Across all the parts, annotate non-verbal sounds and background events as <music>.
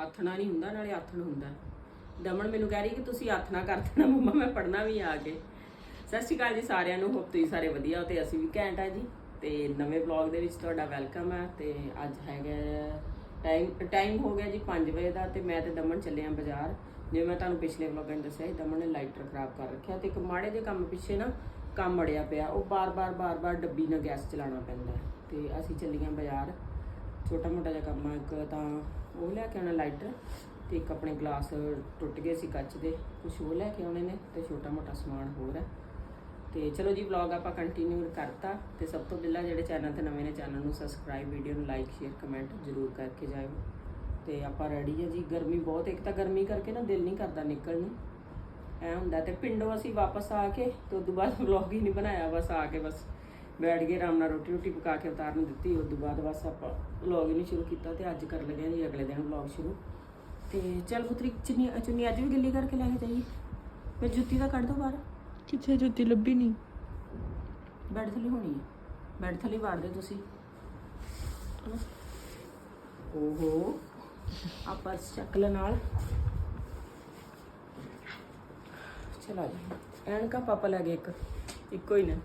ਆਥਣਾ ਨਹੀਂ ਹੁੰਦਾ, ਨਾਲੇ ਆਥਣ ਹੁੰਦਾ। ਦਮਨ ਮੈਨੂੰ ਕਹਿ ਰਹੀ ਕਿ ਤੁਸੀਂ ਆਥਣਾ ਕਰ ਦੇਣਾ, ਮੰਮਾ ਮੈਂ ਪੜਨਾ ਵੀ ਆ ਕੇ। ਸਤਿ ਸ਼੍ਰੀ ਅਕਾਲ ਜੀ ਸਾਰਿਆਂ ਨੂੰ, ਹੋਪ ਤੁਸੀਂ ਸਾਰੇ ਵਧੀਆ ਹੋ ਤੇ ਅਸੀਂ ਵੀ ਘੈਂਟ ਆ ਜੀ। ਤੇ ਨਵੇਂ ਵਲੌਗ ਦੇ ਵਿੱਚ ਤੁਹਾਡਾ ਵੈਲਕਮ ਹੈ ਤੇ ਅੱਜ ਹੈਗਾ ਟਾਈਮ ਟਾਈਮ ਹੋ ਗਿਆ ਜੀ 5 ਵਜੇ ਦਾ ਤੇ ਮੈਂ ਤੇ ਦਮਨ ਚੱਲੇ ਆਂ ਬਾਜ਼ਾਰ। ਜਿਵੇਂ ਮੈਂ ਤੁਹਾਨੂੰ ਪਿਛਲੇ ਵਲੌਗਾਂ 'ਚ ਦੱਸਿਆ ਸੀ, ਦਮਨ ਨੇ ਲਾਈਟਰ ਖਰਾਬ ਕਰ ਰੱਖਿਆ ਤੇ ਇੱਕ ਮਾੜੇ ਜਿਹੇ ਕੰਮ ਪਿੱਛੇ ਨਾ ਕੰਮ ਅੜਿਆ ਪਿਆ। ਉਹ ਬਾਰ-ਬਾਰ ਬਾਰ-ਬਾਰ ਡੱਬੀ ਨਾਲ ਗੈਸ ਚਲਾਉਣਾ ਪੈਂਦਾ। ਹੈ। ਤੇ ਅਸੀਂ ਚੱਲੀਆਂ ਬਾਜ਼ਾਰ। ਛੋਟਾ ਮੋਟਾ ਜਿਹਾ ਕੰਮ ਆ, ਇੱਕ ਤਾਂ ਉਹ ਲੈ ਕੇ ਆਉਣਾ ਲਾਈਟਰ ਤੇ ਇੱਕ ਆਪਣੇ ਗਲਾਸ ਟੁੱਟ ਗਏ ਸੀ ਕੱਚ ਦੇ ਕੁਝ ਉਹ ਲੈ ਕੇ ਆਉਣੇ ਨੇ ਤੇ ਛੋਟਾ ਮੋਟਾ ਸਮਾਨ ਹੋਰ ਹੈ। ਤੇ ਚਲੋ ਜੀ ਵਲੌਗ ਆਪਾਂ ਕੰਟੀਨਿਊ ਕਰਤਾ ਤੇ ਸਭ ਤੋਂ ਪਹਿਲਾਂ ਜਿਹੜੇ ਚੈਨਲ ਤੇ ਨਵੇਂ ਨੇ ਚੈਨਲ ਨੂੰ ਸਬਸਕ੍ਰਾਈਬ ਵੀਡੀਓ ਨੂੰ ਲਾਈਕ ਸ਼ੇਅਰ ਕਮੈਂਟ ਜ਼ਰੂਰ ਕਰਕੇ ਜਾਇਓ। ਤੇ ਆਪਾਂ ਰੈਡੀ ਹਾਂ ਜੀ, ਗਰਮੀ ਬਹੁਤ, ਇੱਕ ਤਾਂ ਗਰਮੀ ਕਰਕੇ ਨਾ ਦਿਲ ਨਹੀਂ ਕਰਦਾ ਨਿਕਲਣ ਨੂੰ। ਐ ਹੁੰਦਾ ਤੇ ਪਿੰਡੋਂ ਅਸੀਂ ਵਾਪਸ ਆ ਕੇ ਤੇ ਉਸ ਤੋਂ ਬਾਅਦ ਵਲੌਗ ਹੀ ਨਹੀਂ ਬਣਾਇਆ, ਬਸ ਆ ਕੇ ਬਸ। ਬੈਠ ਗਏ ਆਰਾਮ ਨਾਲ ਰੋਟੀ ਰੋਟੀ ਪਕਾ ਕੇ ਉਤਾਰਨ ਦਿੱਤੀ। ਉਸ ਤੋਂ ਬਾਅਦ ਬਸ ਆਪਾਂ ਵਲੌਗ ਹੀ ਨਹੀਂ ਸ਼ੁਰੂ ਕੀਤਾ ਤੇ ਅੱਜ ਕਰ ਲਗੇ ਜੀ ਅਗਲੇ ਦਿਨ ਵਲੌਗ ਸ਼ੁਰੂ। ਤੇ ਚੱਲ ਪੁੱਤਰੀ ਚੁੰਨੀ ਚੁੰਨੀ ਅੱਜ ਵੀ ਗਿੱਲੀ ਕਰਕੇ ਲੈ ਕੇ ਜਾਈਏ ਫਿਰ ਜੁੱਤੀ ਦਾ ਕੱਢ ਦੋ ਬਾਹਰ। ਕਿੱਥੇ ਜੁੱਤੀ? ਲੱਭੀ ਨਹੀਂ ਬੈੱਡ ਥੱਲੇ ਹੋਣੀ ਹੈ ਬੈੱਡ ਥੱਲੇ ਵਾੜ ਦੇ ਤੁਸੀਂ? ਓਹੋ। ਆਪਾਂ ਸ਼ਕਲ ਨਾਲ। ਚਲਾ ਜੀ। ਐਨਕਾ ਪਾਪਾ ਲੈ ਗਏ ਇੱਕ। ਇੱਕੋ ਹੀ ਨੇ।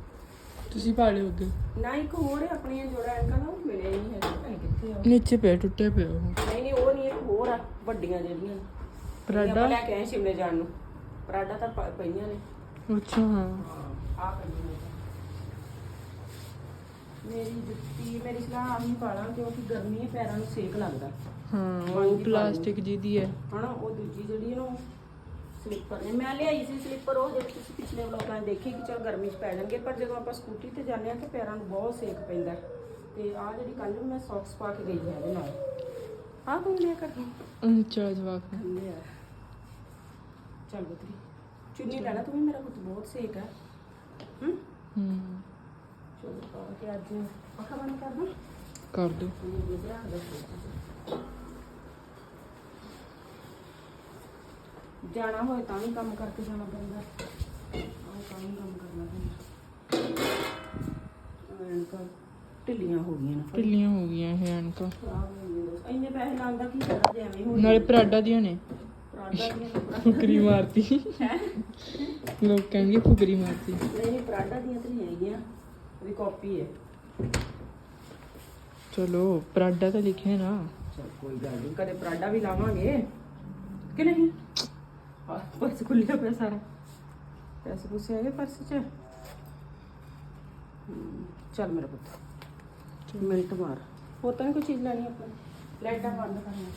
ਤੁਸੀਂ ਪਾ ਲਿਓ ਅੱਗੇ। ਨਾ ਇੱਕ ਹੋਰ ਹੈ ਆਪਣੀਆਂ ਜੋੜਾ ਐਨਕਾ ਉਹ ਮਿਲੇ ਨਹੀਂ ਹੈਗੇ। ਪਤਾ ਕਿੱਥੇ ਆ ਉਹ। ਨੀਚੇ ਪਿਆ ਟੁੱਟਿਆ ਪਿਆ ਉਹ। ਨਹੀਂ ਨਹੀਂ ਉਹ ਨਹੀਂ ਇੱਕ ਹੋਰ ਆ ਵੱਡੀਆਂ ਜਿਹੜੀਆਂ। ਪਰਾਡਾ? ਆਪਾਂ ਲੈ ਕੇ ਆਏ ਸ਼ਿਮਲੇ ਜਾਣ ਨੂੰ। ਪਰਾਡਾ ਤਾਂ ਪ- ਪਈਆਂ ਨੇ। ਅੱਛਾ ਹਾਂ। ਆ ਪਈਆਂ ਨੇ। ਮੇਰੀ ਜੁੱਤੀ ਮੇਰੀ ਸਲਾਹ ਆਹੀ ਪਾਲਾਂ ਕਿਉਂਕਿ ਗਰਮੀ ਹੈ ਪੈਰਾਂ ਨੂੰ ਸੇਕ ਲੱਗਦਾ। ਹਾਂ ਉਹ ਪਲਾਸਟਿਕ ਜੀ ਦੀ ਹੈ। ਹਨਾ ਉਹ ਦੂਜੀ ਜਿਹੜੀ ਹੈ ਨਾ ਉਹ ਸਲੀਪਰ ਨੇ ਮੈਂ ਲਿਆਈ ਸੀ ਸਲੀਪਰ ਉਹ ਜਿਹੜੇ ਤੁਸੀਂ ਪਿਛਲੇ ਵਲੋਗਾਂ 'ਚ ਦੇਖੀ ਕਿ ਚਲ ਗਰਮੀ 'ਚ ਪੈ ਜਾਣਗੇ ਪਰ ਜਦੋਂ ਆਪਾਂ ਸਕੂਟੀ ਤੇ ਜਾਂਦੇ ਆ ਤੇ ਪੈਰਾਂ ਨੂੰ ਬਹੁਤ ਸੇਕ ਪੈਂਦਾ ਹੈ। ਤੇ ਆ ਜਿਹੜੀ ਕੱਲ ਮੈਂ ਸੌਕਸ ਪਾ ਕੇ ਗਈ ਹੈ ਇਹਦੇ ਨਾਲ ਆਹ ਕੌਣ ਲਿਆ ਕਰਦੀ ਅੱਛਾ ਜਵਾਕ ਥੱਲੇ ਆ ਚੱਲ ਬਤਰੀ ਚੁੰਨੀ ਲੈਣਾ ਤੂੰ ਵੀ ਮੇਰਾ ਪੁੱਤ ਬਹੁਤ ਸੇਕ ਹੈ ਹੂੰ ਹੂੰ ਚਲੋ ਪਾ ਕੇ ਅੱਜ ਅੱਖਾਂ ਬੰਦ ਕਰ ਦੋ ਕਰ ਦੋ ਜਾਣਾ ਹੋਏ ਤਾਂ ਵੀ ਕੰਮ ਕਰਕੇ ਜਾਣਾ ਪੈਂਦਾ। ਆਹ ਤਾਂ ਵੀ ਕੰਮ ਕਰਨਾ ਪੈਂਦਾ। ਐਨਕਾਂ ਢਿੱਲੀਆਂ ਹੋ ਗਈਆਂ ਨੇ ਢਿੱਲੀਆਂ ਹੋ ਗਈਆਂ ਇਹ ਐਨਕਾਂ। ਖਰਾਬ ਹੋ ਗਈਆਂ ਬਸ। ਇੰਨੇ ਪੈਸੇ ਲਾਉਣ ਦਾ ਕੀ ਫਾਇਦਾ ਜੇ ਐਵੇਂ ਹੋ ਨਾਲੇ ਪਰਾਡਾ ਦੀਆਂ ਨੇ। ਪਰਾਡਾ ਦੀਆਂ ਤਾਂ ਫੁਕਰੀ ਮਾਰਤੀ। ਹੈ? ਲੋਕ ਕਹਿਣਗੇ ਫੁਕਰੀ ਮਾਰਤੀ। ਨਹੀਂ ਨਹੀਂ ਪਰਾਡਾ ਦੀਆਂ ਤਾਂ ਨਹੀਂ ਹੈਗੀਆਂ। ਵੀ ਕਾਪੀ ਹੈ। ਚਲੋ ਪਰਾਡਾ ਤਾਂ ਲਿਖਿਆ ਨਾ। ਚਲ ਕੋਈ ਗੱਲ ਨਹੀਂ ਕਦੇ ਪਰਾਡਾ ਵੀ ਲਾਵਾਂਗੇ। ਕਿ ਨਹੀਂ? ਪਰਸ ਖੁੱਲਿਆ ਪਿਆ ਸਾਰਾ ਪੈਸੇ ਪੂਸੇ ਹੈਗੇ ਪਰਸ 'ਚ ਹਮ, ਚੱਲ ਮੇਰਾ ਪੁੱਤ ਮਿੰਟ ਮਾਰ ਹੋਰ ਤਾਂ ਨੀ ਕੋਈ ਚੀਜ਼ ਲੈਣੀ ਆਪਾਂ ਲਾਈਟਾਂ ਬੰਦ ਕਰਨੀਆਂ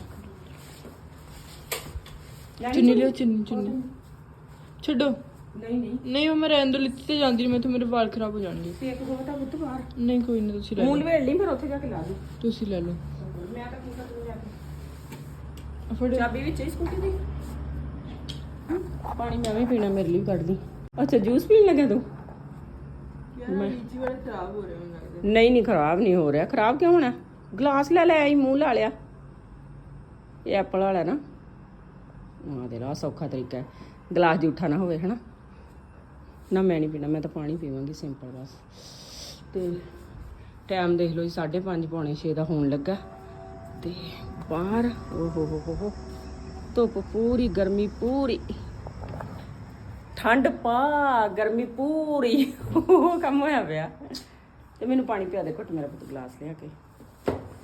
ਲੈਣੀ ਚੁੰਨੀ ਕੋਈ? ਲਿਓ ਚੁੰਨੀ ਚੁੰਨੀ ਛੱਡੋ ਨਹੀਂ ਨਹੀਂ ਨਹੀਂ ਉਹ ਮੈਂ ਰਹਿਣ ਦੋ ਲਿੱਤੀ ਤੇ ਜਾਂਦੀ ਨੀ, ਮੈਂ ਤਾਂ ਮੇਰੇ ਵਾਲ ਖਰਾਬ ਹੋ ਜਾਣਗੇ ਸੇਕ ਦੋ ਤਾਂ ਪੁੱਤ ਬਾਹਰ ਨਹੀਂ ਕੋਈ ਨਹੀਂ ਤੁਸੀਂ ਲੈ ਮੂਲ ਲਓ ਵੇੜ ਲਈ ਫਿਰ ਉੱਥੇ ਜਾ ਕੇ ਲਾ ਦੇ ਤੁਸੀਂ ਲੈ ਲਓ ਮੈਂ ਤਾਂ ਕੀ ਕਰੂੰ ਜਾ ਕੇ ਫੜੋ ਚਾਬੀ ਵਿੱਚ ਹੀ ਸਕੂਟੀ ਦੀ ਹਮ, ਪਾਣੀ ਮੈਂ ਵੀ ਪੀਣਾ ਮੇਰੇ ਲਈ ਕੱਢ ਦੀ ਅੱਛਾ ਜੂਸ ਪੀਣ ਲੱਗਾ ਤੂੰ? ਮੈਂ ਜੀ ਵਾਲੇ ਖਰਾਬ ਹੋ ਰਹੇ ਹੋ ਲੱਗਦਾ। ਨਹੀਂ ਨਹੀਂ ਖਰਾਬ ਨਹੀਂ ਹੋ ਰਿਹਾ। ਖਰਾਬ ਕਿਉਂ ਹੋਣਾ? ਗਲਾਸ ਲੈ ਲੈ ਆਈ ਮੂੰਹ ਲਾ ਲਿਆ। ਇਹ ਐਪਲ ਵਾਲਾ ਨਾ। ਆ ਦੇ ਲਾ ਸੌਖਾ ਤਰੀਕਾ ਹੈ। ਗਲਾਸ ਜੂਠਾ ਨਾ ਹੋਵੇ ਹਨਾ? ਨਾ ਮੈਂ ਨਹੀਂ ਪੀਣਾ ਮੈਂ ਤਾਂ ਪਾਣੀ ਪੀਵਾਂਗੀ ਸਿੰਪਲ ਬਸ। ਤੇ ਟਾਈਮ ਦੇਖ ਲਓ ਜੀ 5:30 ਪੌਣੇ 6 ਦਾ ਹੋਣ ਲੱਗਾ। ਤੇ ਬਾਹਰ ਓ ਹੋ ਹੋ ਹੋ ਹੋ। ਧੁੱਪ ਪੂਰੀ ਗਰਮੀ ਪੂਰੀ। ਠੰਡ ਪਾ ਗਰਮੀ ਪੂਰੀ। ਉਹ ਕੰਮ ਹੋਇਆ ਪਿਆ। ਤੇ ਮੈਨੂੰ ਪਾਣੀ ਪਿਆ ਦੇ ਘੁੱਟ ਮੇਰਾ ਪੁੱਤ ਗਲਾਸ ਲਿਆ ਕੇ।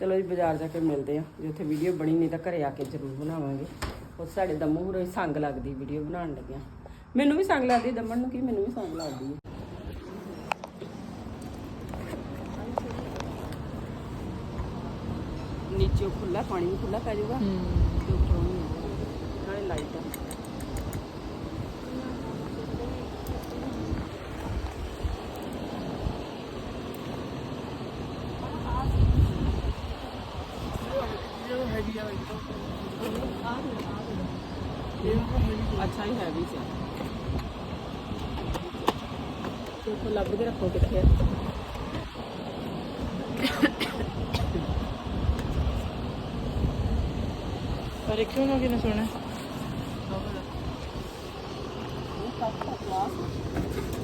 ਚਲੋ ਜੀ ਬਾਜ਼ਾਰ ਜਾ ਕੇ ਮਿਲਦੇ ਆ ਜੇ ਉੱਥੇ ਵੀਡੀਓ ਬਣੀ ਨਹੀਂ ਤਾਂ ਘਰੇ ਆ ਕੇ ਜ਼ਰੂਰ ਬਣਾਵਾਂਗੇ। ਉਹ ਸਾਡੇ ਦਮੂ ਹੋਰੇ ਸੰਗ ਲੱਗਦੀ ਵੀਡੀਓ ਬਣਾਉਣ ਲੱਗਿਆ। ਮੈਨੂੰ ਵੀ ਸੰਗ ਲੱਗਦੀ ਦਮਨ ਨੂੰ ਕੀ ਮੈਨੂੰ ਵੀ ਸੰਗ ਲੱਗਦੀ ਹੈ। ਨੀਚੇ ਖੁੱਲਾ ਪਾਣੀ ਵੀ ਖੁੱਲਾ ਪੈ ਜਾਊਗਾ। ਹੂੰ। ਤੇ ਉੱਪਰੋਂ ਨਹੀਂ ਆਊਗਾ। ਨਾਲੇ ਲਾਈਟ ਆ ਅੱਛਾ ਹੀ ਹੈ ਵੀ ਸੀ ਤੇ ਲੱਭ ਕੇ ਰੱਖੋ ਕਿੱਥੇ ਆ ਪਰ ਇਹ ਕਿਉਂ ਨਾ ਕਿਨੇ ਸੋਣਾ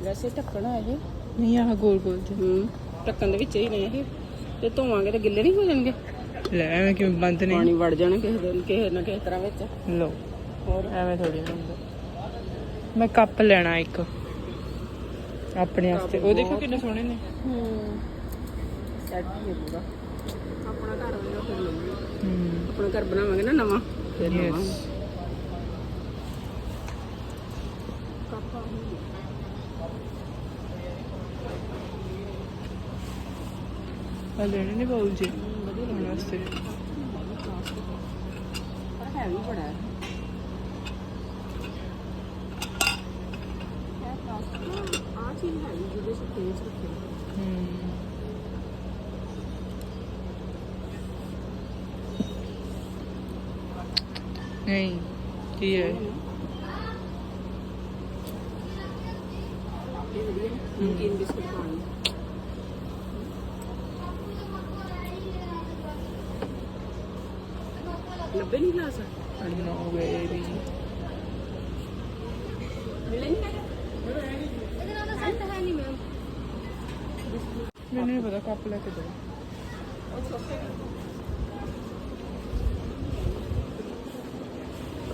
ਵੈਸੇ ਢੱਕਣਾ ਇਹ। ਨਹੀਂ ਆਹ ਗੋਲ ਗੋਲ ਤੇ ਹੂੰ ਢੱਕਣ ਦੇ ਵਿੱਚ ਹੀ ਨੇ ਇਹ। ਤੇ ਧੋਵਾਂਗੇ ਤੇ ਗਿੱਲੇ ਨਹੀਂ ਹੋ ਜਾਣਗੇ? ਲੈ ਐਵੇਂ ਕਿਵੇਂ ਬੰਦ ਨਹੀਂ ਪਾਣੀ ਵੜ ਜਾਣਾ ਕਿਸੇ ਦਿਨ ਕਿਸੇ ਨਾ ਕਿਸੇ ਤਰ੍ਹਾਂ ਵਿੱਚ। ਲੋ ਹੋਰ? ਐਵੇਂ ਥੋੜੀ ਨਾ ਮੈਂ ਕੱਪ ਲੈਣਾ ਇੱਕ। ਆਪਣੇ ਵਾਸਤੇ। ਉਹ ਦੇਖੋ ਕਿੰਨੇ ਸੋਹਣੇ ਨੇ। ਹੂੰ। ਸੈਟ ਹੀ ਪੂਰਾ। ਆਪਣਾ ਘਰ ਹੋਏਗਾ ਫਿਰ ਲਵਾਂਗੇ ਹੂੰ। ਆਪਣਾ ਘਰ ਬਣਾਵਾਂਗੇ ਨਾ ਨਵਾਂ ਫਿਰ ਲਵਾਂਗੇ। ਕੱਪ ਆ ਲੈਣੇ ਨੇ ਬਾਉਲ ਜੀ ਉਹਨਾਂ ਵਾਸਤੇ ਪਰ ਹੈ ਵੀ ਬੜਾ ਹੈ ਆ ਚੀਜ਼ ਹੈ ਜਿਹਦੇ ਸੇ ਤੇਜ਼ ਰੱਖੇ ਹੂੰ ਨਹੀਂ ਕੀ ਹੈ ਇਹ ਵਧੀਆ ਨੇ ਨਮਕੀਨ ਬਿਸਕੁਟ ਪਾਣੀ ਲੱਭੇ ਨਹੀਂ ਗਲਾਸ ਨੋ ਬੇਬੀ ਮਿਲੇ ਨਹੀਂ ਹੈਗਾ ਮੈਨੂੰ ਨਹੀਂ ਪਤਾ ਕੱਪ ਲੈ ਕੇ ਦੋ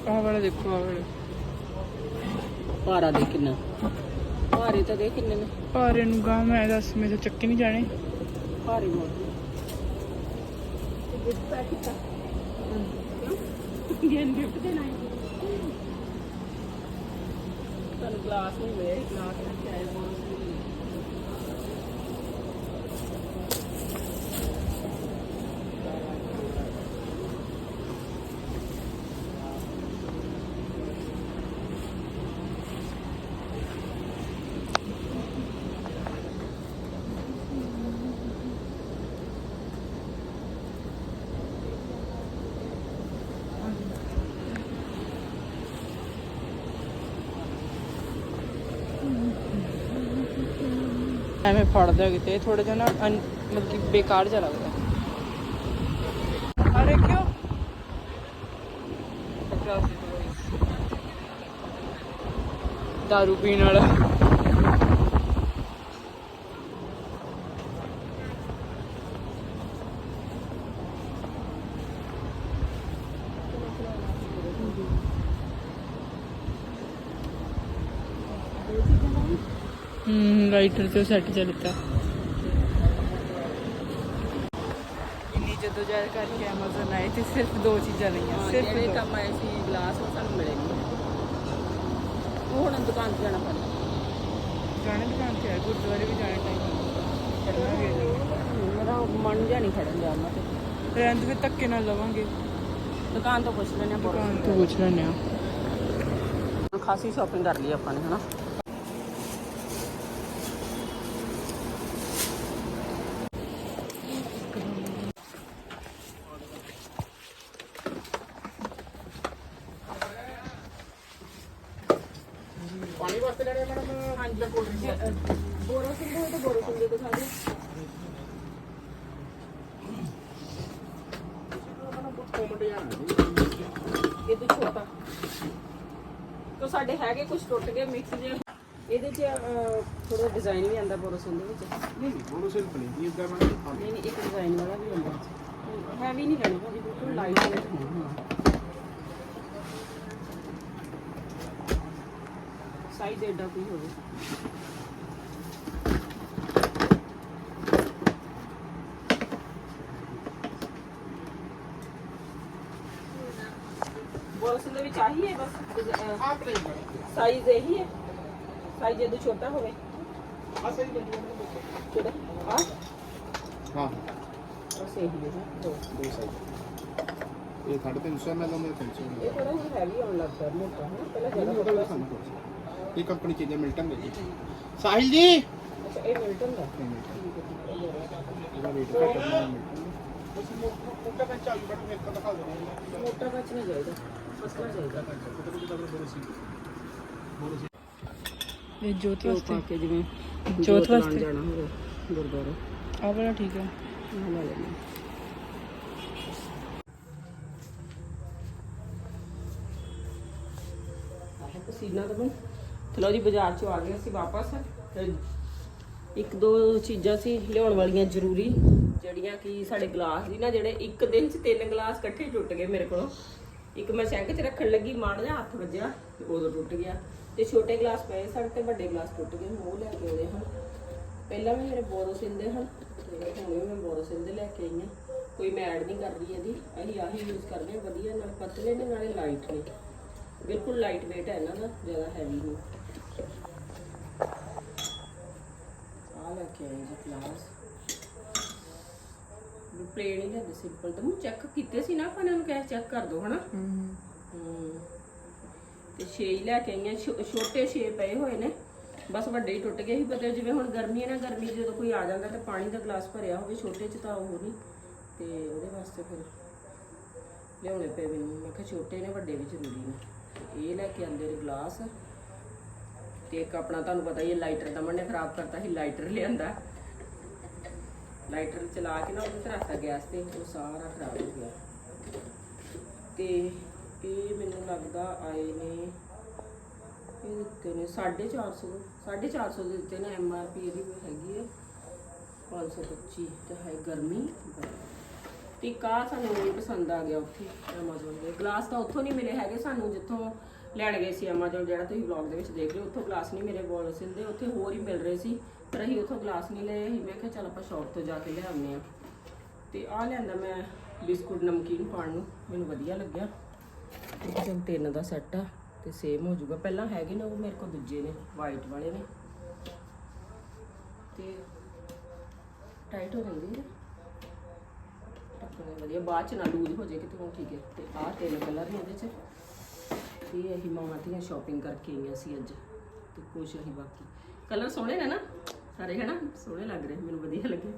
ਆਹ ਵਾਲਾ ਦੇਖੋ ਆਹ ਵਾਲਾ ਭਾਰਾ ਦੇ ਕਿੰਨਾ ਭਾਰੇ ਤਾਂ ਦੇ ਕਿੰਨੇ ਨੇ? ਭਾਰੇ ਨੂੰ ਗਾ ਮੈਂ ਦੱਸ ਮੈਂ ਤਾਂ ਚੱਕੇ ਨਹੀਂ ਜਾਣੇ। ਭਾਰੇ ਮੋੜ ਗਿਫਟ ਪੈਕ ਕੀਤਾ ਗੇਨ ਗਿਫਟ ਦੇਣਾ ਹੈ ਤੁਹਾਨੂੰ ਗਲਾਸ ਨਹੀਂ ਮਿਲੇ ਗਲਾਸ ਲੈ ਕੇ ਆਏ ਐਵੇਂ ਫੜਦਾ ਕਿਤੇ ਥੋੜਾ ਜਿਹਾ ਨਾ ਮਤਲਬ ਕਿ ਬੇਕਾਰ ਜਿਹਾ ਲੱਗਦਾ। ਅਰੇ ਕਿਉਂ ਦਾਰੂ ਪੀਣ ਵਾਲਾ। ਹੂੰ ਰਾਈਟਰ ਤੇ ਸੈੱਟ ਚੱਲਦਾ ਇੰਨੀ ਜਦੋਂ ਜਦ ਕਰਕੇ Amazon ਆਏ ਤੇ ਸਿਰਫ ਦੋ ਚੀਜ਼ਾਂ ਲਈਆਂ ਸਿਰਫ ਜਿਹੜੇ ਦੋ। ਕੰਮ ਆਏ ਸੀ ਗਲਾਸ ਉਹ ਸਾਨੂੰ ਮਿਲੇ ਨਹੀਂ ਉਹ ਹੁਣ ਦੁਕਾਨ ਤੇ ਜਾਣਾ ਪੈਣਾ। ਜਾਣੇ ਦੁਕਾਨ ਤੇ ਆ ਗੁਰਦੁਆਰੇ ਵੀ ਜਾਣੇ ਟਾਈਮ ਮੇਰਾ ਮਨ ਜਿਹਾ ਨਹੀਂ ਖੜਨ ਦਿਆ ਉਹਨਾਂ ਤੇ। ਰਹਿੰਦ ਵੀ ਧੱਕੇ ਨਾਲ ਲਵਾਂਗੇ। ਦੁਕਾਨ ਤੋਂ ਪੁੱਛ ਲੈਣੇ ਦੁਕਾਨ ਤੋਂ ਪੁੱਛ ਲੈਣੇ ਆ ਖਾਸੀ ਸ਼ਾਪਿੰਗ ਕਰ ਲਈ ਆਪਾਂ ਨੇ ਹਨਾ? ਹਾਂਜੀ ਬੋਰੋ ਹੋਏ ਤਾਂ ਬੋਰੋ ਦੇ ਦਿਖਾ ਦਿਓ ਇਹ ਤੋਂ ਛੋਟਾ। ਤਾਂ ਸਾਡੇ ਹੈਗੇ ਕੁਝ ਟੁੱਟ ਗਏ ਮਿਕਸ ਜੇ ਇਹਦੇ ਚ ਥੋੜਾ ਡਿਜ਼ਾਈਨ ਵੀ ਆਂਦਾ ਬੋਰੋ ਦੇ ਵਿੱਚ। ਨਹੀਂ ਨਹੀਂ ਬੋਲੋ ਸਿਰਫ ਨਹੀਂ ਦੀ ਇਦਾਂ ਮੈਡਮ ਨਹੀਂ ਨਹੀਂ ਇੱਕ ਡਿਜ਼ਾਈਨ ਵਾਲਾ ਵੀ ਆਂਦਾ ਹੈਵੀ ਨਹੀਂ ਲੈਣਾ ਬਿਲਕੁਲ ਲਾਈਟ ਸਾਈਜ਼ ਐਡਾ ਕੋਈ ਹੋਵੇ ਬੋਲਸ ਦੇ ਵਿੱਚ ਆਹੀ ਹੈ ਬਸ ਆਪ ਨਹੀਂ ਸਾਈਜ਼ ਇਹੀ ਹੈ ਸਾਈਜ਼ ਜਦੋਂ ਛੋਟਾ ਹੋਵੇ ਆ ਸਹੀ ਲੱਗੀ ਮੈਡਮ ਕਿਹੜਾ ਆ ਹਾਂ ਬਸ ਇਹੀ ਹੈ ਨਾ ਦੋ ਦੋ ਸਾਈਜ਼ ਇਹ 350 ml ਦਾ 300 ਇਹ ਥੋੜਾ ਹੁਣ ਹੈਵੀ ਆਉਣ ਲੱਗ ਪਿਆ ਮੋਟਾ ਹੈ ਨਾ ਪਹਿਲਾਂ ਜ਼ਿਆਦਾ ਇਹ ਕੰਪਨੀ ਚੀਜ਼ਾਂ ਮਿਲਟਨ ਦੇ ਜੀ ਸਾਹਿਲ ਜੀ! ਅੱਛਾ ਇਹ ਮਿਲਟਨ ਦਾ ਇਹਦਾ ਰੇਟ ਘੱਟ ਹੈ ਮਿਲਟਨ ਬਸ ਮੋਟਾ ਤਾਂ ਚੱਲ ਬਟ ਮੇਰੇ ਕੋਲ ਦਿਖਾ ਦੋ ਮੋਟਾ ਕੱਚ ਨਹੀਂ ਚਾਹੀਦਾ। ਪਤਲਾ ਚਾਹੀਦਾ। ਇਹ ਜੋਤ ਘਿਓ ਵਾਸਤੇ। ਪਾ ਕੇ ਜਿਵੇਂ ਜੋਤ ਲਾਉਣ ਵਾਸਤੇ? ਜਾਣਾ ਹੋਵੇ ਗੁਰਦੁਆਰੇ। ਆਹ ਵਾਲਾ ਠੀਕ ਹੈ। ਆਹ ਲੈ ਲੈਣਾ ਆਹ ਪਸੀਨਾ ਤਾਂ ਬਣ ਚਲੋ ਜੀ, ਬਾਜ਼ਾਰ ਚੋਂ ਆ ਗਏ ਅਸੀਂ ਵਾਪਸ। ਤੇ ਇੱਕ ਦੋ ਚੀਜ਼ਾਂ ਸੀ ਲਿਆਉਣ ਵਾਲੀਆਂ ਜ਼ਰੂਰੀ, ਜਿਹੜੀਆਂ ਕਿ ਸਾਡੇ ਗਲਾਸ ਦੀ ਨਾ, ਜਿਹੜੇ ਇੱਕ ਦਿਨ 'ਚ ਤਿੰਨ ਗਲਾਸ ਇਕੱਠੇ ਟੁੱਟ ਗਏ ਮੇਰੇ ਕੋਲੋਂ। ਇੱਕ ਮੈਂ ਸੈਂਕ 'ਚ ਰੱਖਣ ਲੱਗੀ, ਮਾੜ ਜਿਹਾ ਹੱਥ ਵੱਜਿਆ ਤੇ ਉਦੋਂ ਟੁੱਟ ਗਿਆ। ਤੇ ਛੋਟੇ ਗਲਾਸ ਪਏ ਸਾਡੇ ਤੇ ਵੱਡੇ ਗਲਾਸ ਟੁੱਟ ਗਏ ਉਹ ਲੈ ਕੇ ਆਉਂਦੇ ਹਨ। ਪਹਿਲਾਂ ਵੀ ਮੇਰੇ ਬੋਰੋਸਿਲ ਦੇ ਹਨ, ਤੇ ਹੁਣ ਵੀ ਮੈਂ ਬੋਰੋਸਿਲ ਦੇ ਲੈ ਕੇ ਆਈ ਹਾਂ। ਕੋਈ ਮੈਂ ਐਡ ਨਹੀਂ ਕਰ ਰਹੀ ਇਹਦੀ, ਅਸੀਂ ਆਹੀ ਯੂਜ਼ ਕਰਦੇ ਹਾਂ, ਵਧੀਆ ਨਾਲ ਪਤਲੇ ਨੇ, ਨਾਲੇ ਲਾਈਟ ਨੇ। ਬਿਲਕੁਲ ਲਾਈਟ weight ਹੈ ਇਹਨਾਂ ਦਾ, ਜ਼ਿਆਦਾ ਹੈਵੀ ਨਹੀਂ ਆ ਲੈ ਕੇ ਆਏ ਜੀ ਗਲਾਸ ਪਲੇਨ ਹੀ ਲੈਂਦੇ ਸਿੰਪਲ ਤਾਂ ਮੈਂ ਚੈੱਕ ਕੀਤੇ ਸੀ ਨਾ ਆਪਾਂ ਇਹਨਾਂ ਨੂੰ ਕਹਿ ਚੈੱਕ ਕਰ ਦੋ ਹਨਾ? ਹੂੰ ਹਮ। ਤੇ ਛੇ ਹੀ ਲੈ ਕੇ ਆਈਆਂ ਛੋ- ਛੋਟੇ ਛੇ ਪਏ ਹੋਏ ਨੇ। ਬਸ ਵੱਡੇ ਹੀ ਟੁੱਟ ਗਏ ਸੀ ਪਤਾ ਜਿਵੇਂ ਹੁਣ ਗਰਮੀ ਹੈ ਨਾ ਗਰਮੀ 'ਚ ਜਦੋਂ ਕੋਈ ਆ ਜਾਂਦਾ ਤੇ ਪਾਣੀ ਦਾ ਗਲਾਸ ਭਰਿਆ ਹੋਵੇ ਛੋਟੇ 'ਚ ਤਾਂ ਉਹ ਨਹੀਂ। ਤੇ ਉਹਦੇ ਵਾਸਤੇ ਫਿਰ ਲਿਆਉਣੇ ਪਏ ਮੈਨੂੰ। ਮੈਂ ਕਿਹਾ ਛੋਟੇ ਨੇ ਵੱਡੇ ਵੀ ਜ਼ਰੂਰੀ ਨੇ। ਤੇ ਇਹ ਲੈ ਕੇ ਆਂਦੇ ਨੇ ਗਲਾਸ। ਤੇ ਇੱਕ ਆਪਣਾ ਤੁਹਾਨੂੰ ਪਤਾ ਹੀ ਹੈ ਲਾਈਟਰ ਦਾ ਨੇ ਖਰਾਬ ਕਰਤਾ ਸੀ ਲਾਈਟਰ ਲਿਆਂਦਾ। ਲਾਈਟਰ ਚਲਾ ਕੇ ਨਾ ਉਹਦੇ ਤੇ ਗੈਸ ਤੇ, ਉਹ ਸਾਰਾ ਖਰਾਬ ਹੋ ਗਿਆ। ਤੇ ਇਹ ਮੈਨੂੰ ਲੱਗਦਾ ਆਏ ਨੇ, ਇਹ ਦਿੱਤੇ ਨੇ 450 450 ਦੇ ਦਿੱਤੇ ਨੇ ਐਮ ਆਰ ਪੀ ਇਹਦੀ ਹੈਗੀ ਹੈ? 525 ਤੇ ਹੈ ਗਰਮੀ ਤੇ ਕਾ ਸਾਨੂੰ ਇਹ ਪਸੰਦ ਆ ਗਿਆ ਉੱਥੇ, Amazon ਦੇ। ਗਲਾਸ ਤਾਂ ਉੱਥੋਂ ਨਹੀਂ ਮਿਲੇ ਹੈਗੇ ਸਾਨੂੰ, ਜਿੱਥੋਂ ਲੈਣ ਗਏ ਸੀ Amazon ਜਿਹੜਾ ਤੁਸੀਂ ਵਲੌਗ ਦੇ ਵਿੱਚ ਦੇਖ ਰਹੇ ਹੋ। ਉੱਥੋਂ ਗਲਾਸ ਨਹੀਂ ਮੇਰੇ ਬੋਲਸਿਲ ਦੇ ਉੱਥੇ ਹੋਰ ਹੀ ਮਿਲ ਰਹੇ ਸੀ। ਪਰ ਅਸੀਂ ਉੱਥੋਂ ਗਲਾਸ ਨਹੀਂ ਲਏ, ਅਸੀਂ ਮੈਂ ਕਿਹਾ ਚੱਲ ਆਪਾਂ ਸ਼ਾਪ ਤੋਂ ਜਾ ਕੇ ਲਿਆਉਂਦੇ ਆ ਤੇ ਆ ਲਿਆਂਦਾ ਮੈਂ ਬਿਸਕੁਟ, ਨਮਕੀਨ ਪਾਣ ਨੂੰ। ਮੈਨੂੰ ਵਧੀਆ ਲੱਗਿਆ। ਇਹ ਚਲ ਤਿੰਨ ਦਾ ਸੈੱਟ ਆ ਤੇ ਸੇਮ ਹੋ ਜਾਊਗਾ। ਪਹਿਲਾਂ ਹੈਗੇ ਨੇ, ਉਹ ਮੇਰੇ ਕੋਲ ਦੂਜੇ ਨੇ ਵਾਈਟ ਵਾਲੇ ਨੇ। ਤੇ ਟਾਈਟ ਹੋ ਜਾਂਦੀ ਹੈ ਟੱਕਣੇ ਵਧੀਆ। ਬਾਅਦ ਚ ਨਾ ਲੂਜ਼ ਹੋ ਜਾਏ ਕਿਤੇ ਉਹ ਠੀਕ ਹੈ। ਤੇ ਆਹ ਤਿੰਨ ਕਲਰ ਨੇ ਇਹਦੇ ਚ। ਇਹ ਅਸੀਂ ਮਾਵਾਂ ਦੀਆਂ ਸ਼ਾਪਿੰਗ ਕਰਕੇ ਆਈਆਂ ਸੀ ਅੱਜ ਤੇ ਕੁਛ ਅਸੀਂ ਬਾਕੀ ਕਲਰ ਸੋਹਣੇ ਨੇ ਨਾ ਸਾਰੇ ਹਨਾ ਸੋਹਣੇ ਲੱਗ ਰਹੇ ਮੈਨੂੰ ਵਧੀਆ ਲੱਗੇ।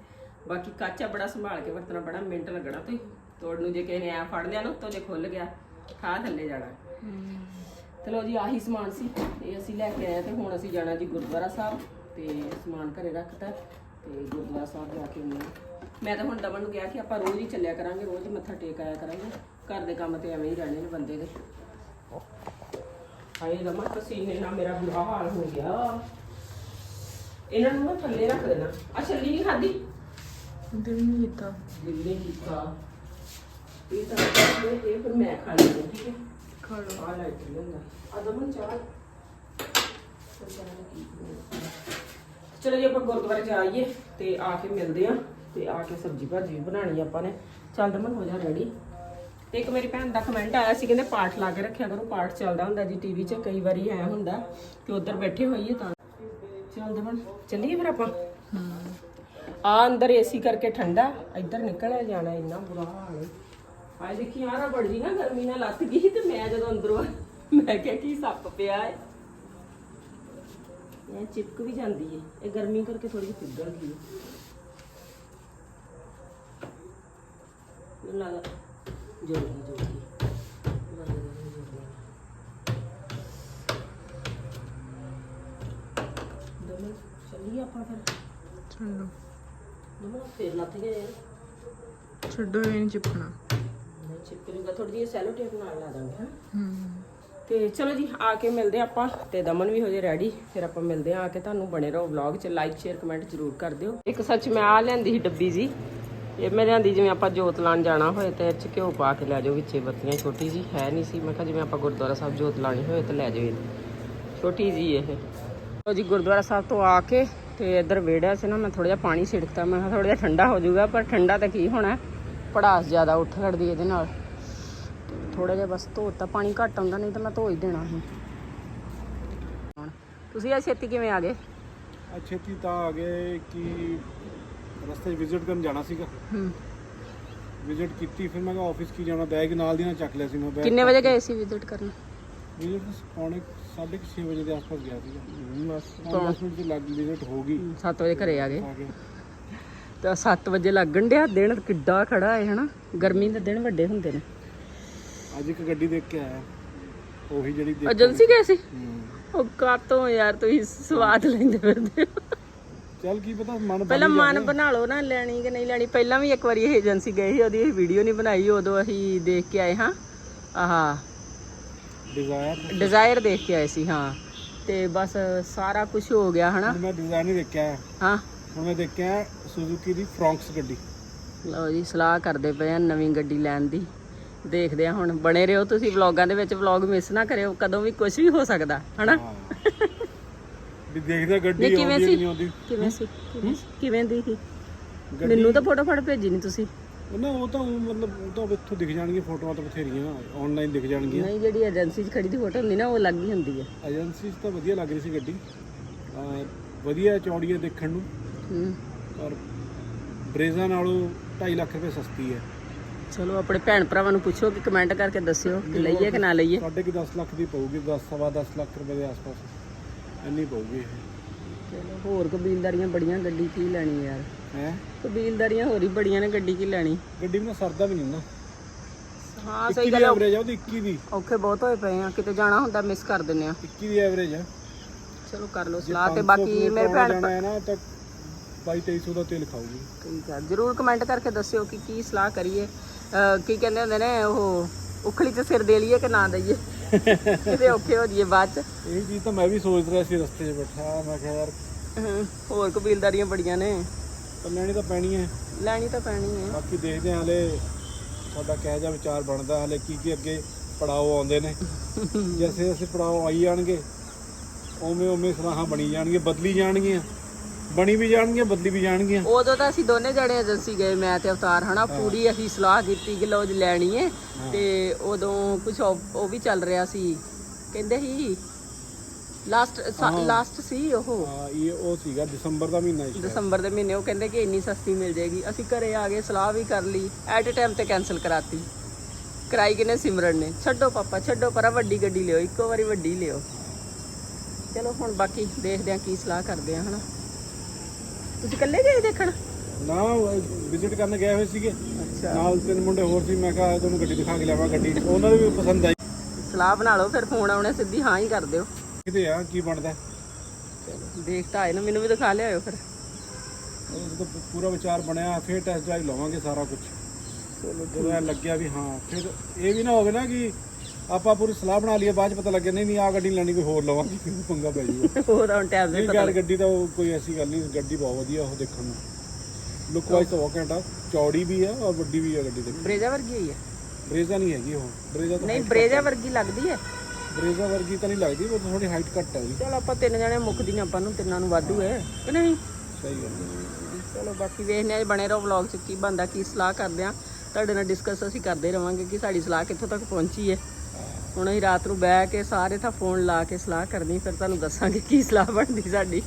ਬਾਕੀ ਕੱਚਾ ਬੜਾ ਸੰਭਾਲ ਕੇ ਵਰਤਣਾ ਬੜਾ ਮਿੰਟ ਲੱਗਣਾ ਤੇ ਤੋੜ ਨੂੰ ਜੇ ਕਿਸੇ ਨੇ ਐ ਫੜ ਲਿਆ ਨਾ ਉੱਤੋਂ ਜੇ ਖੁੱਲ ਗਿਆ ਖਾ ਥੱਲੇ ਜਾਣਾ। ਚਲੋ ਜੀ ਆਹੀ ਸਮਾਨ ਸੀ ਇਹ ਅਸੀਂ ਲੈ ਕੇ ਆਏ ਤੇ ਹੁਣ ਅਸੀਂ ਜਾਣਾ ਜੀ ਗੁਰਦੁਆਰਾ ਸਾਹਿਬ ਤੇ ਸਮਾਨ ਘਰੇ ਰੱਖਤਾ ਤੇ ਗੁਰਦੁਆਰਾ ਸਾਹਿਬ ਜਾ ਕੇ ਹਾਂ। ਮੈਂ ਤਾਂ ਹੁਣ ਦਮਨ ਨੂੰ ਕਿਹਾ ਕਿ ਆਪਾਂ ਰੋਜ਼ ਹੀ ਚੱਲਿਆ ਕਰਾਂਗੇ ਰੋਜ਼ ਹੀ ਮੱਥਾ ਟੇਕ ਆਇਆ ਕਰਾਂਗੇ। ਘਰ ਦੇ ਕੰਮ ਤੇ ਐਵੇਂ ਹੀ ਰਹਿਣੇ ਨੇ ਬੰਦੇ ਦੇ। ਹਾਏ ਰਮਾ ਪਸੀਨੇ ਨਾਲ ਮੇਰਾ ਬੁਰਾ ਹਾਲ ਹੋ ਗਿਆ। ਇਹਨਾਂ ਨੂੰ ਨਾ ਥੱਲੇ ਰੱਖ ਦੇਣਾ। ਆ ਛੱਲੀ ਨਹੀਂ ਖਾਦੀ ਦਿਲ ਨਹੀਂ ਕੀਤਾ। ਦਿੱਲੇ ਕੀਤਾ। ਇਹ ਤਾਂ ਇਹ ਇਹ ਫਿਰ ਮੈਂ ਖਾ ਲਈ ਠੀਕ ਹੈ? ਖਾ ਲਓ। ਆ ਲਾਈਟ ਨਹੀਂ ਹੁੰਦਾ ਆ ਦਮਨ ਚਾਹ ਚਲੋ ਜੀ ਆਪਾਂ ਗੁਰਦੁਆਰੇ ਜਾ ਆਈਏ ਤੇ ਆ ਕੇ ਮਿਲਦੇ ਆ ਤੇ ਆ ਕੇ ਸਬਜ਼ੀ ਭਾਜੀ ਬਣਾਣੀ ਆਪਾਂ ਨੇ। ਚੱਲ ਦਮਨ ਹੋ ਜਾ ਰੈਡੀ ਤੇ ਇੱਕ ਮੇਰੀ ਭੈਣ ਦਾ ਕਮੈਂਟ ਆਇਆ ਸੀ, ਕਹਿੰਦੇ ਪਾਠ ਲਾ ਕੇ ਰੱਖਿਆ ਕਰੋ, ਪਾਠ ਚੱਲਦਾ ਹੁੰਦਾ ਜੀ ਟੀਵੀ 'ਚ ਕਈ ਵਾਰੀ ਆਇਆ ਹੁੰਦਾ ਕਿ ਉਧਰ ਬੈਠੇ ਹੋਈਏ ਤਾਂ। ਚੱਲ ਦਮਨ ਚੱਲੀਏ ਫਿਰ ਆਪਾਂ? ਆ ਅੰਦਰ ਏਸੀ ਕਰਕੇ ਠੰਡਾ, ਇੱਧਰ ਨਿਕਲਿਆ ਜਾਣਾ ਇੰਨਾ ਬੁਰਾ ਹਾਲ ਹੈ। ਆਏ ਦੇਖੀ ਯਾਰ ਆ ਬੜੀ ਨਾ ਗਰਮੀ ਨਾਲ ਲੱਤ ਗਈ ਤੇ ਮੈਂ ਜਦੋਂ ਅੰਦਰੋਂ ਮੈਂ ਕਿਹਾ ਕੀ ਸੱਪ ਪਿਆ ਹੈ। ਇਹ ਚਿਪਕ ਵੀ ਜਾਂਦੀ ਹੈ। ਇਹ ਗਰਮੀ ਕਰਕੇ ਥੋੜੀ ਜਿਹੀ ਪਿਘਲ ਗਈ ਹੈ। ਮੈਨੂੰ ਦਮਨ ਚੱਲੀਏ ਆਪਾਂ ਫਿਰ? ਛੱਡੋ ਦਮਨ ਫੇਰ ਲੱਥ ਗਏ ਯਾਰ ਛੱਡੋ ਇਹ ਨਹੀਂ ਚਿਪਕਣਾ। ਨਹੀਂ ਥੋੜੀ ਜਿਹੀ ਸੈਲੋ ਟੇਪ ਨਾਲ ਲਾ ਦਾਂਗੇ ਹਾਂ। ਹੂੰ। ਤੇ ਚਲੋ ਜੀ ਆ ਕੇ ਮਿਲਦੇ ਹਾਂ ਆਪਾਂ ਤੇ ਦਮਨ ਵੀ ਹੋ ਜੇ ਰੈਡੀ ਫਿਰ ਆਪਾਂ ਮਿਲਦੇ ਹਾਂ ਆ ਕੇ ਤੁਹਾਨੂੰ ਬਣੇ ਰਹੋ ਵਲੌਗ 'ਚ। ਲਾਈਕ ਸ਼ੇਅਰ ਕਮੈਂਟ ਜ਼ਰੂਰ ਕਰ ਦਿਓ। ਇੱਕ ਸੱਚ ਮੈਂ ਆ ਲਿਆਂਦੀ ਸੀ ਡੱਬੀ ਜੀ। ਇਹ ਮੈਂ ਲਿਆਂਦੀ ਜਿਵੇਂ ਆਪਾਂ ਜੋਤ ਲਾਣ ਜਾਣਾ ਹੋਏ ਤੇ 'ਚ ਘਿਓ ਪਾ ਕੇ ਲੈ ਜਾਓ ਵਿੱਚੇ ਬੱਤੀਆਂ, ਛੋਟੀ ਜੀ ਹੈ ਨਹੀਂ ਸੀ। ਮੈਂ ਕਿਹਾ ਜਿਵੇਂ ਆਪਾਂ ਗੁਰਦੁਆਰਾ ਸਾਹਿਬ ਜੋਤ ਲਾਣੀ ਹੋਏ ਤੇ ਲੈ ਜਾਓ ਇਹ ਛੋਟੀ ਜੀ ਇਹ। ਲਓ ਜੀ, ਗੁਰਦੁਆਰਾ ਸਾਹਿਬ ਤੋਂ ਆ ਕੇ ਤੇ ਇੱਧਰ ਵਿਹੜਿਆ ਸੀ ਨਾ, ਮੈਂ ਥੋੜਾ ਜਿਹਾ ਪਾਣੀ ਛਿੜਕਤਾ ਮੈਂ ਕਿਹਾ ਥੋੜਾ ਜਿਹਾ ਠੰਡਾ ਹੋ ਜਾਊਗਾ, ਪਰ ਠੰਡਾ ਤਾਂ ਕੀ ਹੋਣਾ? ਪੜਾਸ ਜ਼ਿਆਦਾ ਉੱਠ ਖੜਦੀ ਇਹਦੇ ਨਾਲ। ਥੋੜਾ ਜਿਹਾ ਬਸ ਧੋਤਾ, ਪਾਣੀ ਘੱਟ ਆਉਂਦਾ, ਨਹੀਂ ਤਾਂ ਮੈਂ ਧੋ ਹੀ ਦੇਣਾ ਸੀ ਤੁਸੀਂ ਆ ਛੇਤੀ ਕਿਵੇਂ ਆ ਗਏ? ਅੱਜ ਛੇਤੀ ਤਾਂ ਆ ਗਏ ਕਿ ਰਸਤੇ 'ਚ ਵਿਜ਼ਿਟ ਕਰਨ ਜਾਣਾ ਸੀਗਾ। ਹੂੰ। ਵਿਜ਼ਿਟ ਕੀਤੀ ਫਿਰ ਮੈਂ ਕਿਹਾ ਆਫਿਸ ਕੀ ਜਾਣਾ? ਬੈਗ ਨਾਲ ਦੀ ਨਾਲ ਚੱਕ ਲਿਆ ਸੀ ਮੈਂ ਬੈਗ ਕਿੰਨੇ ਵਜੇ ਗਏ ਸੀ ਵਿਜ਼ਿਟ ਕਰਨ? ਵਿਜ਼ਿਟ ਪੌਣੇ 6:30 ਵਜੇ ਦੇ ਆਸ-ਪਾਸ ਗਿਆ ਸੀਗਾ। ਬਸ 10 ਮਿੰਟ 'ਚ ਲੱਗ ਵਿਜ਼ਿਟ ਹੋ ਗਈ। 7 ਵਜੇ ਘਰੇ ਆ ਗਏ। ਆ ਗਏ। ਤਾਂ 7 ਵਜੇ ਲੱਗਣ ਡਿਆ ਦਿਨ ਕਿੱਡਾ ਖੜਾ ਹੈ ਹਨਾ? ਗਰਮੀ ਦੇ ਦਿਨ ਵੱਡੇ ਹੁੰਦੇ ਨੇ। ਅੱਜ ਇੱਕ ਗੱਡੀ ਦੇਖ ਕੇ ਆਇਆ। ਉਹੀ ਜਿਹੜੀ ਦੇਖ। ਏਜੰਸੀ ਗਏ ਸੀ? ਹੂੰ। ਉਹ ਕਾਤੋਂ ਯਾਰ ਤੁਸੀਂ ਸਵਾਦ ਲੈਂਦੇ ਫਿਰਦੇ ਹੋ। ਚੱਲ ਕੀ ਪਤਾ ਮਨ ਪਹਿਲਾਂ ਮਨ ਬਣਾ ਲਓ ਨਾ ਲੈਣੀ ਕਿ ਨਹੀਂ ਲੈਣੀ। ਪਹਿਲਾਂ ਵੀ ਇੱਕ ਵਾਰੀ ਇਹ ਏਜੰਸੀ ਗਏ ਸੀ ਉਹਦੀ ਵੀਡੀਓ ਨਹੀਂ ਬਣਾਈ ਉਦੋਂ ਅਸੀਂ ਦੇਖ ਕੇ ਆਏ ਹਾਂ। ਆਹਾ। ਡਿਜ਼ਾਇਰ ਡਿਜ਼ਾਇਰ ਦੇਖ ਕੇ ਆਏ ਸੀ ਹਾਂ। ਤੇ ਬਸ ਸਾਰਾ ਕੁਝ ਹੋ ਗਿਆ ਹਨਾ? ਮੈਂ ਡਿਜ਼ਾਈਨ ਹੀ ਦੇਖਿਆ ਹਾਂ। ਹੁਣ ਮੈਂ ਦੇਖਿਆ ਸੁਜ਼ੂਕੀ ਦੀ ਫਰੌਂਕਸ ਗੱਡੀ। ਲਓ ਜੀ ਸਲਾਹ ਕਰਦੇ ਪਏ ਆ ਨਵੀਂ ਗੱਡੀ ਲੈਣ ਦੀ। ਦੇਖਦੇ ਆ ਹੁਣ ਬਣੇ ਰਹੋ ਤੁਸੀਂ ਵਲੌਗਾਂ ਦੇ ਵਿੱਚ ਵਲੌਗ ਮਿਸ ਨਾ ਕਰਿਓ ਕਦੋਂ ਵੀ ਕੁਝ ਵੀ ਹੋ ਸਕਦਾ ਹਨਾ? ਹਾਂ। ਵੀ ਦੇਖਦਾ ਗੱਡੀ ਨਹੀਂ, ਕਿਵੇਂ ਆਉਂਦੀ ਸੀ? ਨਹੀਂ ਆਉਂਦੀ? ਕਿਵੇਂ ਸੀ? ਕਿਵੇਂ ਸੀ? ਕਿਵੇਂ ਦੀ ਸੀ? ਗੱਡੀ ਮੈਨੂੰ ਤਾਂ ਫੋਟੋ ਫੜ ਭੇਜੀ ਨਹੀਂ ਤੁਸੀਂ। ਨਾ ਉਹ ਤਾਂ ਊਂ ਮਤਲਬ ਉਹ ਤਾਂ ਇੱਥੋਂ ਦਿਖ ਜਾਣਗੀਆਂ ਫੋਟੋਆਂ ਤਾਂ ਬਥੇਰੀਆਂ ਆਨਲਾਈਨ ਦਿਖ ਜਾਣਗੀਆਂ। ਨਹੀਂ ਜਿਹੜੀ ਏਜੰਸੀ 'ਚ ਖੜੀ ਦੀ ਫੋਟੋ ਹੁੰਦੀ ਨਾ ਉਹ ਅਲੱਗ ਹੀ ਹੁੰਦੀ ਹੈ ਏਜੰਸੀ 'ਚ ਤਾਂ ਵਧੀਆ ਲੱਗ ਰਹੀ ਸੀ ਗੱਡੀ। ਅਹ ਵਧੀਆ ਚੌੜੀ ਹੈ ਦੇਖਣ ਨੂੰ। ਹੂੰ। ਪਰ ਬਰੇਜ਼ਾ ਨਾਲੋਂ 2.5 ਲੱਖ ਰੁਪਏ ਸਸਤੀ ਹੈ ਚਲੋ ਆਪਣੇ ਭੈਣ ਭਰਾਵਾਂ ਨੂੰ ਪੁੱਛੋ ਕਿ ਕਮੈਂਟ ਕਰਕੇ ਦੱਸਿਓ ਕਿ ਲਈਏ ਕਿ ਨਾ ਲਈਏ। ਸਾਡੇ ਕਿ 10 ਲੱਖ ਦੀ ਪਊਗੀ 10 ਸਵਾ 10 ਲੱਖ ਰੁਪਏ ਦੇ ਆਸ-ਪਾਸ। ਇੰਨੀ ਪਊਗੀ ਇਹ। ਚਲੋ ਹੋਰ ਕਬੀਲਦਾਰੀਆਂ ਬੜੀਆਂ ਗੱਡੀ ਕੀ ਲੈਣੀ ਯਾਰ। ਹੈ? ਕਬੀਲਦਾਰੀਆਂ ਹੋਰ ਹੀ ਬੜੀਆਂ ਨੇ ਗੱਡੀ ਕੀ ਲੈਣੀ? ਗੱਡੀ ਵੀ ਸਰਦਾ ਵੀ ਨਹੀਂ ਨਾ। ਹਾਂ 21 ਸਹੀ ਦੀ ਗੱਲ। ਐਵਰੇਜ ਆ ਉਹਦੀ 21 ਦੀ ਔਖੇ ਬਹੁਤ ਹੋਏ ਪਏ ਆ ਕਿਤੇ ਜਾਣਾ ਹੁੰਦਾ ਮਿਸ ਕਰ ਦਿੰਨੇ ਆ। 21 ਦੀ ਐਵਰੇਜ ਆ। ਚਲੋ ਕਰ ਲਓ ਸਲਾਹ ਤੇ ਬਾਕੀ ਮੇਰੇ ਭੈਣ ਜਾਣਾ ਹੈ ਨਾ ਤਾਂ 22 2300 ਦਾ ਤੇਲ ਖਾਊਗੀ। ਠੀਕ ਆ ਜਰੂਰ ਕਮੈਂਟ ਕਰਕੇ ਦੱਸਿਓ ਕਿ ਕੀ ਸਲਾਹ ਕਰੀਏ। ਅਹ ਕੀ ਕਹਿੰਦੇ ਹੁੰਦੇ ਨੇ ਉਹ ਉਖਲੀ 'ਚ ਸਿਰ ਦੇ ਲਈਏ ਕਿ ਨਾ ਦਈਏ? ਕਿਤੇ ਔਖੇ ਹੋ ਜਾਈਏ ਬਾਅਦ 'ਚ। ਇਹ ਚੀਜ਼ ਤਾਂ ਮੈਂ ਵੀ ਸੋਚ ਰਿਹਾ ਸੀ ਰਸਤੇ 'ਚ ਬੈਠਾ ਮੈਂ ਕਿਹਾ ਯਾਰ ਹਮ, ਹੋਰ ਕਬੀਲਦਾਰੀਆਂ ਬੜੀਆਂ ਨੇ। ਪਰ ਲੈਣੀ ਤਾਂ ਪੈਣੀ ਹੈ। ਲੈਣੀ ਤਾਂ ਪੈਣੀ ਹੈ। ਬਾਕੀ ਦੇਖਦੇ ਹਾਂ ਹਲੇ ਸਾਡਾ ਕਿਹੋ ਜਿਹਾ ਵਿਚਾਰ ਬਣਦਾ ਹਲੇ ਕੀ ਕੀ ਅੱਗੇ ਪੜਾਓ ਆਉਂਦੇ ਨੇ। <laughs> ਜੈਸੇ ਜੈਸੇ ਪੜਾਓ ਆਈ ਜਾਣਗੇ ਉਵੇਂ ਉਵੇਂ ਸਲਾਹਾਂ ਬਣੀ ਜਾਣਗੀਆਂ ਬਦਲੀ ਜਾਣਗੀਆਂ। ਬਣੀ ਵੀ ਜਾਣਗੀਆਂ ਬਦਲੀ ਵੀ ਜਾਣਗੀਆਂ। ਉਦੋਂ ਤਾਂ ਅਸੀਂ ਦੋਨੇ ਜਣੇ ਏਜੰਸੀ ਗਏ ਮੈਂ ਤੇ ਅਵਤਾਰ ਹਨਾ? ਪੂਰੀ ਅਸੀਂ ਸਲਾਹ ਕੀਤੀ ਕਿ ਲੋ ਲੈਣੀ ਏ। ਤੇ ਉਦੋਂ ਕੁਝ ਉਹ ਵੀ ਚੱਲ ਰਿਹਾ ਸੀ। ਕਹਿੰਦੇ ਸੀ ਲਾਸਟ ਲਾਸਟ ਸੀ ਉਹ। ਹਾਂ ਇਹ ਉਹ ਸੀਗਾ ਦਸੰਬਰ ਦਾ ਮਹੀਨਾ ਸੀ ਦਸੰਬਰ ਦੇ ਮਹੀਨੇ ਉਹ ਕਹਿੰਦੇ ਕਿ ਇੰਨੀ ਸਸਤੀ ਮਿਲ ਜਾਏਗੀ। ਅਸੀਂ ਘਰੇ ਆ ਗਏ ਸਲਾਹ ਵੀ ਕਰ ਲਈ ਐਟ ਅ ਟਾਈਮ ਤੇ ਕੈਨਸਲ ਕਰਾਤੀ। ਕਰਾਈ ਕਿਨੇ ਸਿਮਰਨ ਨੇ। ਛੱਡੋ ਪਾਪਾ ਛੱਡੋ ਪਰਾ ਵੱਡੀ ਗੱਡੀ ਲਿਓ ਇੱਕੋ ਵਾਰੀ ਵੱਡੀ ਲਿਓ। ਚਲੋ ਹੁਣ ਬਾਕੀ ਦੇਖਦੇ ਆ ਕੀ ਸਲਾਹ ਕਰਦੇ ਆ ਹਨਾ? ਤੁਸੀਂ ਇਕੱਲੇ ਗਏ ਦੇਖਣ? ਨਾ ਵਿਜ਼ਿਟ ਕਰਨ ਗਏ ਹੋਏ ਸੀਗੇ। ਅੱਛਾ। ਨਾਲ ਤਿੰਨ ਮੁੰਡੇ ਹੋਰ ਸੀ ਮੈਂ ਕਿਹਾ ਤੁਹਾਨੂੰ ਗੱਡੀ ਦਿਖਾ ਕੇ ਲਿਆਵਾਂ ਗੱਡੀ। ਉਹਨਾਂ ਨੂੰ ਵੀ ਪਸੰਦ ਆਈ। ਸਲਾਹ ਬਣਾ ਲਓ ਫਿਰ ਫੋਨ ਆਉਣੇ ਸਿੱਧੀ ਹਾਂ ਹੀ ਕਰ ਦਿਓ। ਕਿਤੇ ਆ ਕੀ ਬਣਦਾ? ਦੇਖ ਤਾਂ ਆਏ ਨਾ ਮੈਨੂੰ ਵੀ ਦਿਖਾ ਲਿਆਇਓ ਫਿਰ। ਉਹ ਜਦੋਂ ਪੂਰਾ ਵਿਚਾਰ ਬਣਿਆ ਫਿਰ ਟੈਸਟ ਡਰਾਈਵ ਲਵਾਂਗੇ ਸਾਰਾ ਕੁਝ ਚਲੋ ਜਦੋਂ ਲੱਗਿਆ ਵੀ ਹਾਂ ਫਿਰ ਇਹ ਵੀ ਨਾ ਹੋਵੇ ਨਾ ਕਿ ਆਪਾਂ ਪੂਰੀ ਸਲਾਹ ਬਣਾ ਲਈਏ ਬਾਅਦ ਚ ਪਤਾ ਲੱਗੇ ਨਹੀਂ ਨਹੀਂ ਆ ਗੱਡੀ ਲੈਣੀ ਕੋਈ ਹੋਰ ਲਵਾਂਗੇ ਫਿਰ ਪੰਗਾ ਪੈ ਜਾਊਗਾ <laughs> ਹੋਰ ਹੁਣ ਟਾਈਮ ਨਹੀਂ ਗੱਲ ਗੱਡੀ ਤਾਂ ਉਹ ਕੋਈ ਐਸੀ ਗੱਲ ਨਹੀਂ ਗੱਡੀ ਬਹੁਤ ਵਧੀਆ ਉਹ ਦੇਖਣ ਨੂੰ। ਲੁੱਕ ਵਾਈਜ਼ ਤਾਂ ਬਹੁਤ ਘੈਂਟਾ ਚੌੜੀ ਵੀ ਆ ਔਰ ਵੱਡੀ ਵੀ ਆ ਗੱਡੀ ਦੇ ਬਰੇਜਾ ਵਰਗੀ ਹੋਈ ਹੈ ਬਰੇਜ਼ਾ ਨਹੀਂ ਹੈਗੀ ਉਹ ਬਰੇਜ਼ਾ ਤਾਂ ਨਹੀਂ ਬਰੇਜਾ ਵਰਗੀ ਲੱਗਦੀ ਹੈ। ਬਰੇਜ਼ਾ ਵਰਗੀ ਤਾਂ ਨਹੀਂ ਲੱਗਦੀ ਉਹ ਥੋੜੀ ਹਾਈਟ ਘੱਟ ਹੈ ਉਹਦੀ ਚਲ ਆਪਾਂ ਤਿੰਨ ਜਣੇ ਮੁੱਕਦੀਆਂ ਆਪਾਂ ਨੂੰ ਤਿੰਨਾਂ ਨੂੰ ਵਾਧੂ ਹੈ ਕਿ ਨਹੀਂ? ਸਹੀ ਗੱਲ। ਚਲੋ ਬਾਕੀ ਵੇਖਦੇ ਆ ਬਣੇ ਰਹੋ ਵਲੌਗ 'ਚ ਕੀ ਬੰਦਾ ਕੀ ਸਲਾਹ ਕਰਦੇ ਆ ਤੁਹਾਡੇ ਨਾਲ ਡਿਸਕਸ ਅਸੀਂ ਕਰਦੇ ਰਵਾਂਗੇ ਕਿ ਸਾਡੀ ਸਲਾਹ ਕਿੱਥੋਂ ਤੱਕ ਪਹੁੰਚੀ ਹੈ। ਹੁਣ ਅਸੀਂ ਰਾਤ ਨੂੰ ਬਹਿ ਕੇ ਸਾਰੇ ਤਾਂ ਫੋਨ ਲਾ ਕੇ ਸਲਾਹ ਕਰਨੀ, ਫਿਰ ਤੁਹਾਨੂੰ ਦੱਸਾਂਗੇ ਕੀ ਸਲਾਹ ਬਣਦੀ ਸਾਡੀ।